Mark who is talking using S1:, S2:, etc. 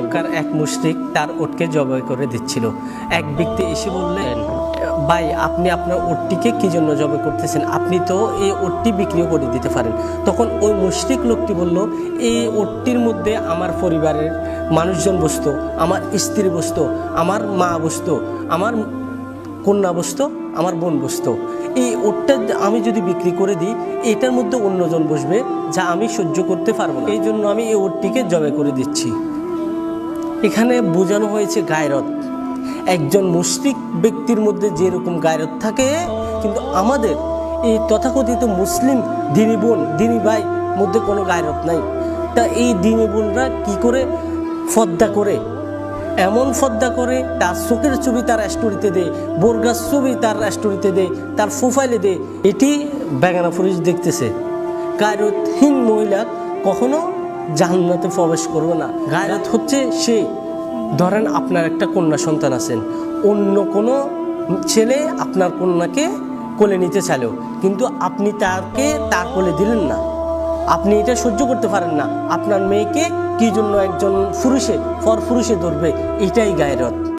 S1: মক্কার এক মুশরিক তার ওটকে জবাই করে দিচ্ছিল। এক ব্যক্তি এসে বললেন, ভাই, আপনি আপনার ওটটিকে কি জন্য জবাই করতেছেন? আপনি তো এই ওটটি বিক্রিও করে দিতে পারেন। তখন ওই মুশরিক লোকটি বলল, এই ওটটির মধ্যে আমার পরিবারের মানুষজন বসতো, আমার স্ত্রী বসতো, আমার মা বসতো, আমার কন্যা বসতো, আমার বোন বসতো। এই ওটটা আমি যদি বিক্রি করে দিই, এটার মধ্যে অন্যজন বসবে যা আমি সহ্য করতে পারব এই জন্য আমি এই ওটটিকে জবাই করে দিচ্ছি। এখানে বোঝানো হয়েছে গায়রত একজন মুসলিক ব্যক্তির মধ্যে যেরকম গায়রত থাকে, কিন্তু আমাদের এই তথাকথিত মুসলিম দিনী বোন, দিনী ভাই মধ্যে কোনো গায়রত নাই। তা এই দিনী বোনরা কি করে ফদ্দা করে? এমন ফদ্দা করে, তার চোখের ছবি তার স্টোরিতে দেয়, বোরগার ছবি তার স্টোরিতে দেয়, তার প্রোফাইলে দেয়। এটি বেগানা পুরুষ দেখতেছে। গায়রতহীন মহিলা কখনো জাহান্নাতে প্রবেশ করবে না। গায়রাত হচ্ছে সে, ধরেন আপনার একটা কন্যা সন্তান আছেন, অন্য কোনো ছেলে আপনার কন্যাকে কোলে নিতে চাইলেও কিন্তু আপনি তাকে তার কোলে দিলেন না। আপনি এটা সহ্য করতে পারেন না। আপনার মেয়েকে কি জন্য একজন পুরুষে ফর পুরুষে ধরবে? এটাই গায়রত।